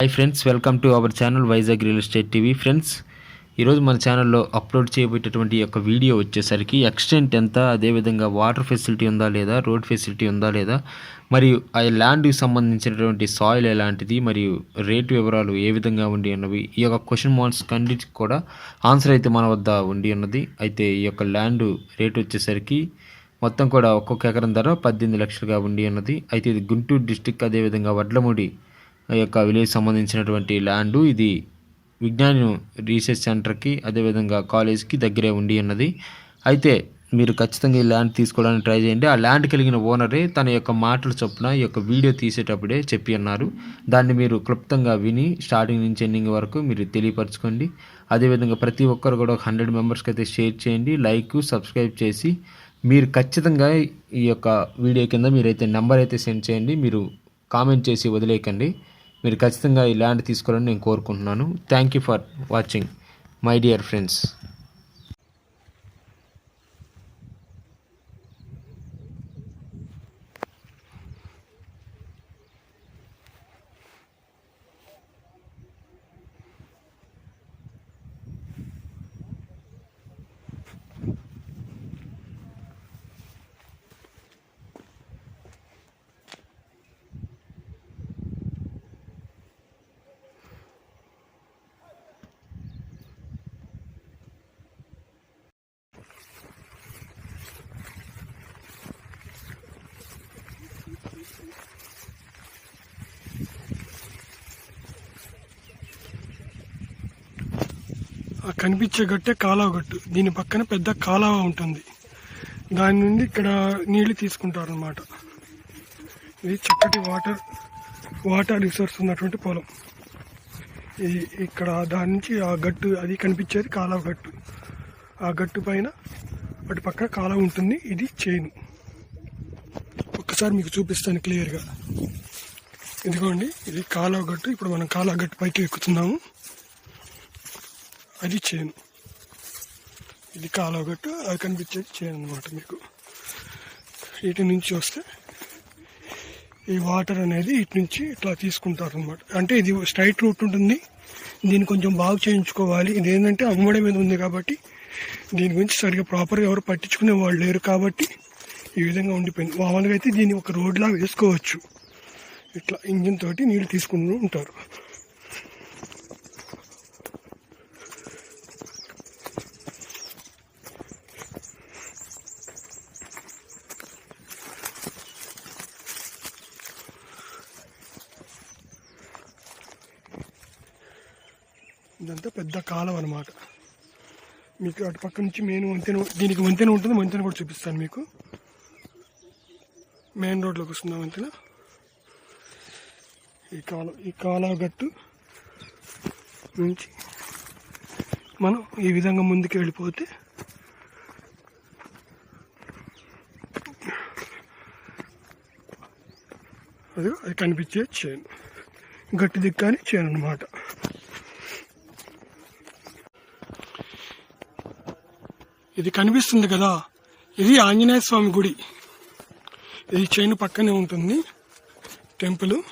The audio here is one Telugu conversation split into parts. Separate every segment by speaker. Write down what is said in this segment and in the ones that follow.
Speaker 1: Hi friends welcome to our channel Vizag real estate TV friends ఈరోజు మన ఛానల్లో అప్లోడ్ చేయబోయేటటువంటి యొక్క వీడియో వచ్చేసరికి ఎక్స్టెంట్ ఎంత అదేవిధంగా వాటర్ ఫెసిలిటీ ఉందా లేదా రోడ్ ఫెసిలిటీ ఉందా లేదా మరియు ఆ ల్యాండ్కి సంబంధించినటువంటి సాయిల్ ఎలాంటిది మరియు రేటు వివరాలు ఏ విధంగా ఉండి ఉన్నవి ఈ యొక్క క్వశ్చన్ మార్క్స్ కన్నిటికి కూడా ఆన్సర్ అయితే మన వద్ద ఉండి ఉన్నది. అయితే ఈ యొక్క ల్యాండ్ రేట్ వచ్చేసరికి మొత్తం కూడా ఒక్కొక్క ఎకరం ధర పద్దెనిమిది లక్షలుగా ఉండి ఉన్నది. అయితే ఇది గుంటూరు డిస్టిక్ అదేవిధంగా వడ్లమూడి యొక్క విలేజ్ సంబంధించినటువంటి ల్యాండ్ ఇది విజ్ఞాన రీసెర్చ్ సెంటర్కి అదేవిధంగా కాలేజ్కి దగ్గరే ఉండి ఉన్నది. అయితే మీరు ఖచ్చితంగా ఈ ల్యాండ్ తీసుకోవడానికి ట్రై చేయండి. ఆ ల్యాండ్ కలిగిన ఓనరే తన యొక్క మాటలు చొప్పున ఈ యొక్క వీడియో తీసేటప్పుడే చెప్పి అన్నారు. దాన్ని మీరు క్లుప్తంగా విని స్టార్టింగ్ నుంచి ఎండింగ్ వరకు మీరు తెలియపరచుకోండి. అదేవిధంగా ప్రతి ఒక్కరు కూడా ఒక హండ్రెడ్ మెంబర్స్కి అయితే షేర్ చేయండి లైక్ సబ్స్క్రైబ్ చేసి మీరు ఖచ్చితంగా ఈ యొక్క వీడియో కింద మీరైతే నెంబర్ అయితే సెండ్ చేయండి. మీరు కామెంట్ చేసి వదిలేయకండి. మీరు ఖచ్చితంగా ఈ ల్యాండ్ తీసుకోవాలని నేను కోరుకుంటున్నాను. Thank you for watching my dear friends
Speaker 2: ఆ కనిపించే గట్టే కాలువ గట్టు దీని పక్కన పెద్ద కాలువ ఉంటుంది. దాని నుండి ఇక్కడ నీళ్ళు తీసుకుంటారు అనమాట ఇది చక్కటి వాటర్ వాటర్ రిసోర్స్ ఉన్నటువంటి పొలం. ఇది ఇక్కడ దాని నుంచి ఆ గట్టు అది కనిపించేది కాలువ గట్టు. ఆ గట్టు పైన అటు పక్క కాలువ ఉంటుంది. ఇది చేను. ఒక్కసారి మీకు చూపిస్తాను క్లియర్గా. ఇదిగోండి ఇది కాలువ గట్టు. ఇప్పుడు మనం కాలువ గట్టు పైకి ఎక్కుతున్నాము. అది చేను ఇది కాలువగట్టు అది కనిపించేది చేను అనమాట మీకు. ఇటు నుంచి వస్తే ఈ వాటర్ అనేది ఇటు నుంచి ఇట్లా తీసుకుంటారు అనమాట అంటే ఇది స్ట్రైట్ రూట్ ఉంటుంది. దీన్ని కొంచెం బాగు చేయించుకోవాలి. ఇది ఏంటంటే అమ్మడం మీద ఉంది కాబట్టి దీని గురించి సరిగ్గా ప్రాపర్గా ఎవరు పట్టించుకునే వాళ్ళు లేరు కాబట్టి ఈ విధంగా ఉండిపోయింది. మామూలుగా అయితే దీన్ని ఒక రోడ్లా వేసుకోవచ్చు. ఇట్లా ఇంజిన్ తోటి నీళ్ళు తీసుకుంటూ ఉంటారు. ఇదంతా పెద్ద కాలం అనమాట మీకు అటు పక్క నుంచి మెయిన్ వంతెన దీనికి వంతెన ఉంటుంది వంతెన కూడా చూపిస్తాను మీకు. మెయిన్ రోడ్లోకి వస్తుంది వంతెన. ఈ కాలం ఈ కాలువ గట్టు నుంచి మనం ఈ విధంగా ముందుకు వెళ్ళిపోతే అది అది కనిపించే చేను. గట్టి దిక్కని చేను అనమాట ఇది కనిపిస్తుంది కదా. ఇది ఆంజనేయ స్వామి గుడి. ఇది చైన్ పక్కనే ఉంటుంది. టెంపుల్.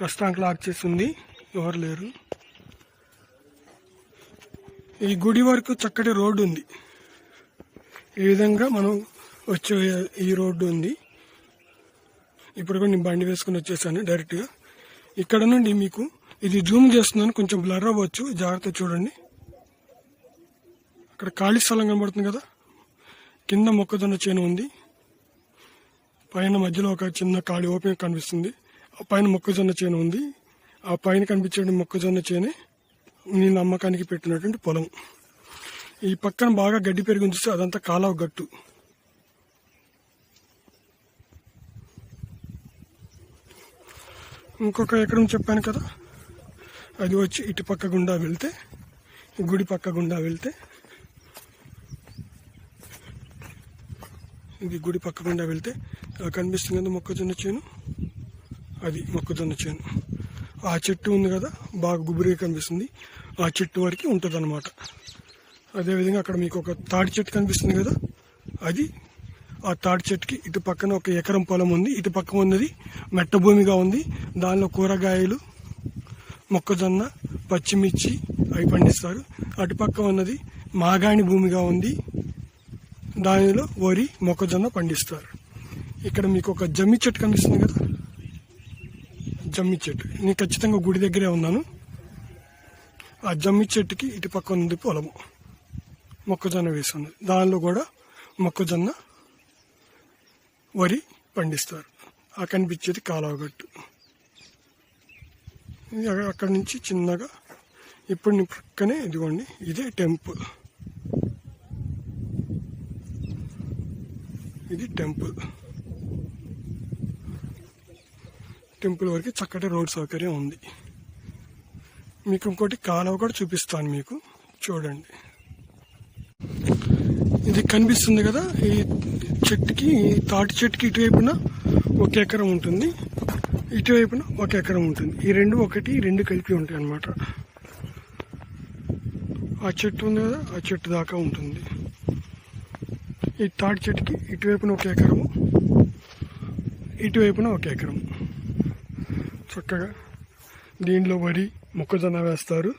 Speaker 2: ప్రస్తుతానికి లాక్ చేసింది ఎవరు లేరు. ఈ గుడి వరకు చక్కటి రోడ్డు ఉంది. ఈ విధంగా మనం వచ్చే ఈ రోడ్డు ఉంది. ఇప్పుడు కూడా నేను బండి వేసుకుని వచ్చేసాను డైరెక్ట్గా. ఇక్కడ నుండి మీకు ఇది జూమ్ చేస్తున్నాను కొంచెం బ్లర్ అవ్వచ్చు. జాగ్రత్త చూడండి. ఇక్కడ ఖాళీ స్థలం కనబడుతుంది కదా. కింద మొక్కజొన్న చేను ఉంది. పైన మధ్యలో ఒక చిన్న ఖాళీ ఓపెన్ కనిపిస్తుంది. ఆ పైన మొక్కజొన్న చేను ఉంది. ఆ పైన కనిపించే మొక్కజొన్న చేనే నేను అమ్మకానికి పెట్టినటువంటి పొలం. ఈ పక్కన బాగా గడ్డి పెరిగి చూస్తే అదంతా కాలవ గట్టు. ఇంకొక ఎకరం చెప్పాను కదా. అది వచ్చి ఇటు పక్క గుండా వెళ్తే గుడి పక్క గుండా వెళ్తే ఇది గుడి పక్క గుండా వెళ్తే కనిపిస్తుంది కదా మొక్కజొన్న చేను. అది మొక్కజొన్న చేను. ఆ చెట్టు ఉంది కదా బాగా గుబురిగా కనిపిస్తుంది. ఆ చెట్టు వరకు ఉంటుంది అనమాట అదేవిధంగా అక్కడ మీకు ఒక తాడి చెట్టు కనిపిస్తుంది కదా అది ఆ తాటి చెట్టుకి ఇటు పక్కన ఒక ఎకరం పొలం ఉంది ఇటు పక్క ఉన్నది మెట్ట భూమిగా ఉంది. దానిలో కూరగాయలు మొక్కజొన్న పచ్చిమిర్చి అవి పండిస్తారు. అటు పక్క ఉన్నది మాగాణి భూమిగా ఉంది. దానిలో వరి మొక్కజొన్న పండిస్తారు. ఇక్కడ మీకు ఒక జమ్మి చెట్టు కనిపిస్తుంది కదా? జమ్మి చెట్టు. నేను ఖచ్చితంగా గుడి దగ్గరే ఉన్నాను. ఆ జమ్మి చెట్టుకి ఇటు పక్క ఉంది పొలము మొక్కజొన్న వేస్తుంది దానిలో కూడా మొక్కజొన్న వరి పండిస్తారు. ఆ కనిపించేది కాలువగట్టు. అక్కడ- అక్కడి నుంచి చిన్నగా ఇప్పుడు నీ పక్కనే ఇదిగోండి ఇదే టెంపుల్. ఇది టెంపుల్. టెంపుల్ వరకు చక్కటి రోడ్ సౌకర్యం ఉంది. మీకు ఇంకోటి కాలువ కూడా చూపిస్తాను మీకు. చూడండి. ఇది కనిపిస్తుంది కదా ఈ చెట్టుకి తాటి చెట్టుకి ఇటువైపున ఒక ఎకరం ఉంటుంది. ఇటువైపున ఒక ఎకరం ఉంటుంది. ఈ రెండు ఒకటి రెండు కలిపి ఉంటాయి అన్నమాట ఆ చెట్టు ఉంది కదా ఆ చెట్టు దాకా ఉంటుంది. ఈ తాటి చెట్టుకి ఇటువైపున ఒక ఎకరము ఇటువైపున ఒక ఎకరం చక్కగా దీనిలో వరి మొక్కజొన్న వేస్తారు.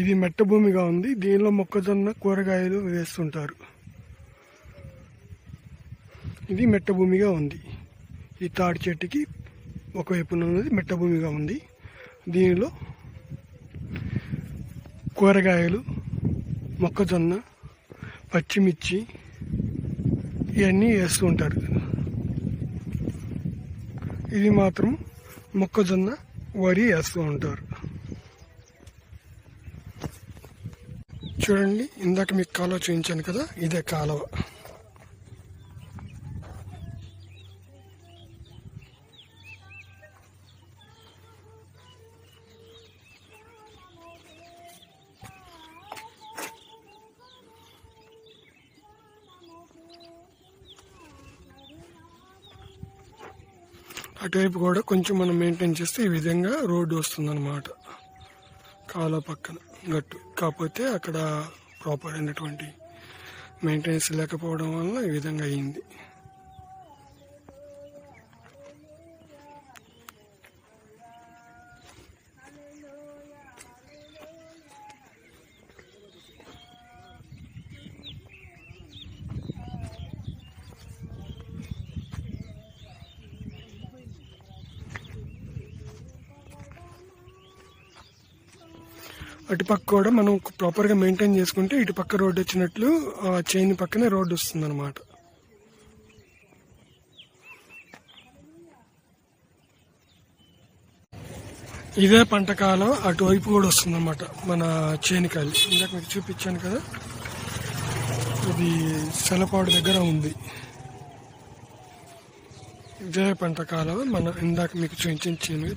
Speaker 2: ఇది మెట్ట భూమిగా ఉంది. దీనిలో మొక్కజొన్న కూరగాయలు వేస్తుంటారు. ఇది మెట్ట భూమిగా ఉంది. ఈ తాడి చెట్టుకి ఒకవైపున ఉన్నది మెట్ట భూమిగా ఉంది. దీనిలో కూరగాయలు మొక్కజొన్న పచ్చిమిర్చి ఇవన్నీ వేస్తూ ఉంటారు. ఇది మాత్రం మొక్కజొన్న వరి వేస్తూ ఉంటారు. చూడండి ఇందాక మీకు కాలువ చూపించాను కదా ఇదే కాలువ. అటువైపు కూడా కొంచెం మనం మెయింటైన్ చేస్తే ఈ విధంగా రోడ్డు వస్తుందన్నమాట. కాలువ పక్కన గట్టు. కాకపోతే అక్కడ ప్రాపర్ అయినటువంటి మెయింటెనెన్స్ లేకపోవడం వల్ల ఈ విధంగా అయింది. అటుపక్క కూడా మనం ప్రాపర్గా మెయింటైన్ చేసుకుంటే ఇటు పక్క రోడ్డు వచ్చినట్లు ఆ చైన్ పక్కనే రోడ్డు వస్తుంది అనమాట ఇదే పంట కాలం అటువైపు కూడా వస్తుంది అనమాట మన చేనికాయలు ఇందాక మీకు చూపించాను కదా ఇది సెలపాడు దగ్గర ఉంది. ఇదే పంట కాలం మన ఇందాక మీకు చూపించిన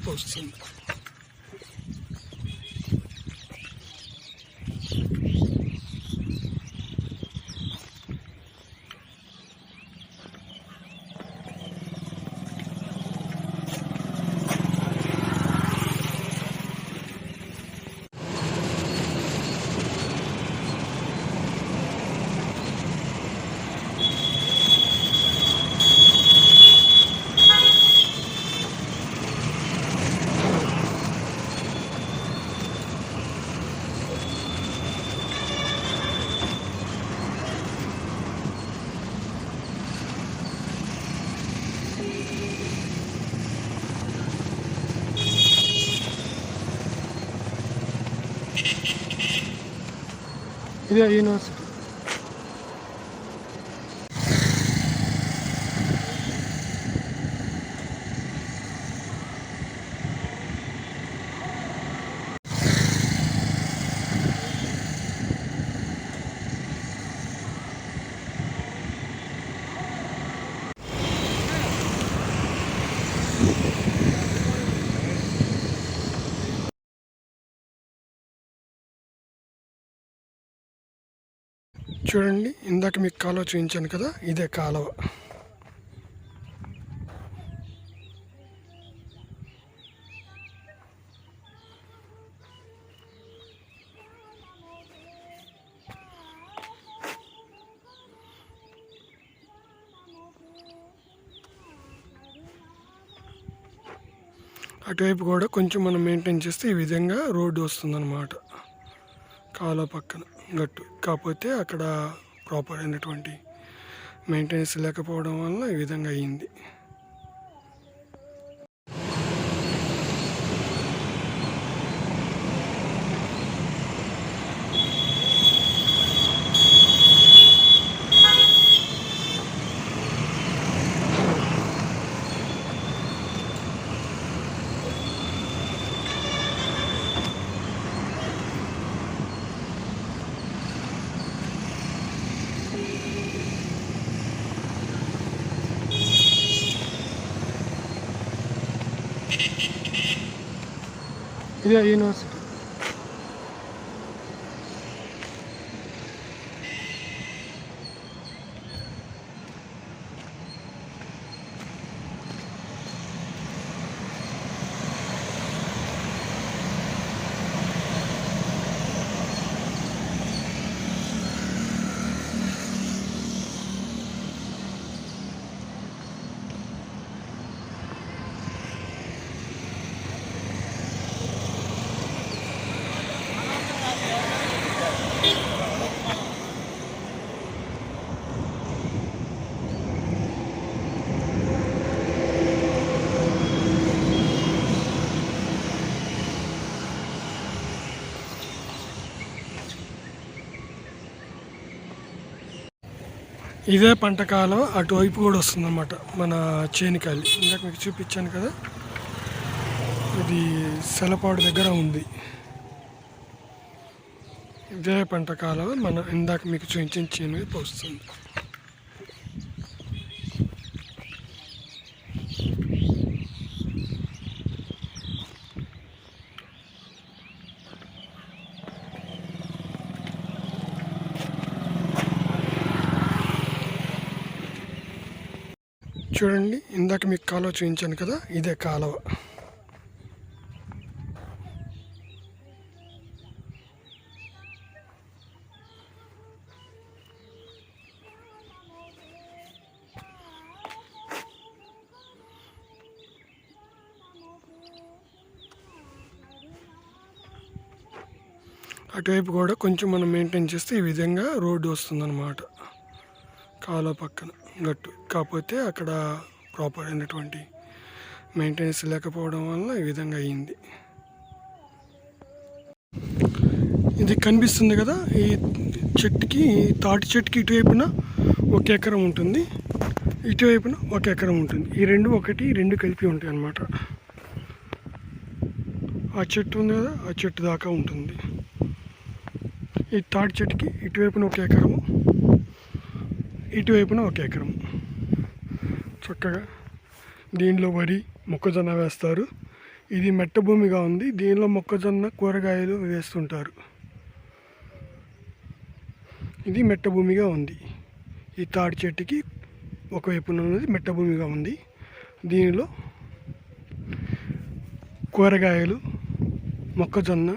Speaker 2: చేను పోస్తుంది ఇదే యూనివర్సిటీ చూడండి ఇందాక మీకు కాలువ చూపించాను కదా ఇదే కాలువ. అటువైపు కూడా కొంచెం మనం మెయింటైన్ చేస్తే ఈ విధంగా రోడ్డు వస్తుందన్నమాట. కాలువ పక్కన. గట్టు. కాకపోతే అక్కడ ప్రాపర్ అయినటువంటి మెయింటెనెన్స్ లేకపోవడం వల్ల ఈ విధంగా అయ్యింది ఇదే యూనివర్సిటీ ఇదే పంట కాలం అటువైపు కూడా వస్తుందన్నమాట మన చేనికాయలు. ఇందాక మీకు చూపించాను కదా ఇది సెలపాడు దగ్గర ఉంది. ఇదే పంట కాలం మన ఇందాక మీకు చూపించిన చేను వస్తుంది. చూడండి ఇందాక మీకు కాలువ చూపించాను కదా ఇదే కాలువ. అటువైపు కూడా కొంచెం మనం మెయింటైన్ చేస్తే ఈ విధంగా రోడ్డు వస్తుందన్నమాట. కాలువ పక్కన. గట్టు. కాకపోతే అక్కడ ప్రాపర్ అయినటువంటి మెయింటెనెన్స్ లేకపోవడం వల్ల ఈ విధంగా అయ్యింది ఇది కనిపిస్తుంది కదా ఈ చెట్టుకి తాటి చెట్టుకి ఇటువైపున ఒక ఎకరం ఉంటుంది. ఇటువైపున ఒక ఎకరం ఉంటుంది. ఈ రెండు ఒకటి రెండు కలిపి ఉంటాయి అన్నమాట. ఆ చెట్టు ఉంది కదా ఆ చెట్టు దాకా ఉంటుంది. ఈ తాటి చెట్టుకి ఇటువైపున ఒక ఎకరము ఇటువైపున ఒక ఎకరం. చక్కగా దీనిలో వరి మొక్కజొన్న వేస్తారు. ఇది మెట్ట భూమిగా ఉంది. దీనిలో మొక్కజొన్న కూరగాయలు వేస్తుంటారు. ఇది మెట్ట భూమిగా ఉంది. ఈ తాడి చెట్టుకి ఒకవైపున ఉన్నది మెట్ట భూమిగా ఉంది. దీనిలో కూరగాయలు మొక్కజొన్న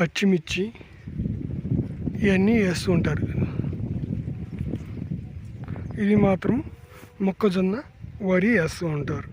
Speaker 2: పచ్చిమిర్చి ఇవన్నీ వేస్తూ ఉంటారు. ఇది మాత్రం మొక్కజొన్న వరి వేస్తూ ఉంటారు.